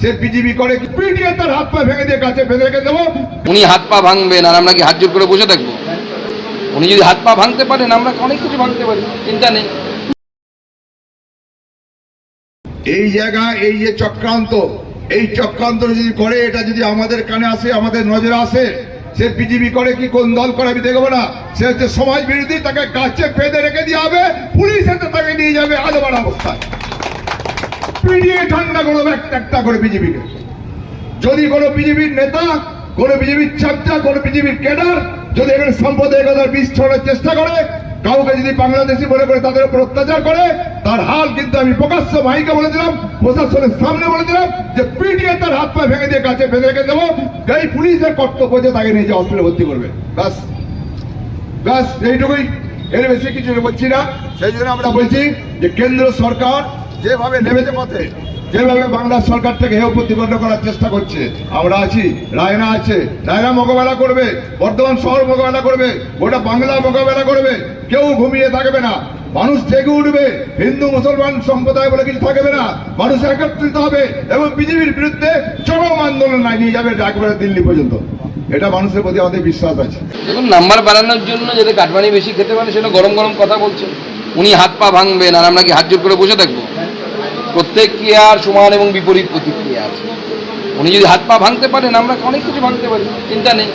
সে BJP করে পিটিয়ে তার হাত পা ভেঙে দিয়ে কাছে বেঁধে রেখে দেবো। উনি হাত পা ভাঙবেন আর আমরা কি হাত জোর করে বসে থাকব? উনি যদি হাত পা ভাঙতে পারেন আমরা অনেক কিছু ভাঙতে পারি চিন্তা নেই। এই জায়গা এই যে চক্রান্ত এই চক্রান্ত যদি করে এটা যদি আমাদের কানে আসে আমাদের নজরে আসে সে বিজেপি করে কি কোন দল করে আমি দেখব না। সে হচ্ছে সমাজ বিরোধী তাকে গাছে বেঁধে রেখে দিয়ে হবে পুলিশ এসে তাকে নিয়ে যাবে আলোবার অবস্থায়। পিটিয়ে ঠান্ডা করবে একটা একটা করে বিজেপিকে যদি কোনো বিজেপির নেতা, কোনো বিজেপির চাপচা কোনো বিজেপির ক্যাডার যদি এখানে সাম্প্রদায়িকতার বীজ ছড়ার চেষ্টা করে, কাউকে যদি বাংলাদেশি মনে করে তাদের উপর অত্যাচার করে, তার হাল কিন্তু আমি প্রকাশ্য ভাইকে বলে দিলাম, প্রশাসনের সামনে বলে দিলাম যে পিটিয়ে তার হাত পা ভেঙে দিয়ে কাছে বেঁধে রেখে দেবো। এই পুলিশের কর্তব্য যে তাকে নিয়ে যে হসপিটালে ভর্তি করবে। ব্যাস। ব্যাস, এইটুকুই। এর বেশি কিছু বলছি না। সেই জন্য আমরা বলছি যে কেন্দ্র সরকার যেভাবে নেমেছে পথে, যেভাবে বাংলা সরকার থেকে হেয় প্রতিপন্ন করার চেষ্টা করছে, আমরা আছি, রায়না আছে, রায়না মোকাবেলা করবে, বর্ধমান শহর মোকাবেলা করবে, গোটা বাংলা মোকাবেলা করবে, কেউ ঘুমিয়ে থাকবে না, মানুষ জেগে উঠবে, হিন্দু মুসলমান সম্প্রদায় বলে কিছু থাকবে না, মানুষ একত্রিত হবে এবং বিজেপির বিরুদ্ধে চরম আন্দোলন নিয়ে যাবে একবারে দিল্লি পর্যন্ত। এটা মানুষের প্রতি আমাদের বিশ্বাস আছে। দেখুন, নাম্বার বাড়ানোর জন্য যাতে কাটমানি বেশি খেতে পারে, সেটা গরম গরম কথা বলছে উনি হাত পা ভাঙবেন, আর আমরা কি হাত জোর করে বসে থাকব? প্রত্যেক ক্রিয়ার সমান এবং বিপরীত প্রতিক্রিয়া আছে। উনি যদি হাত পা ভাঙতে পারেন, আমরা অনেক কিছু ভাঙতে পারি, চিন্তা নেই।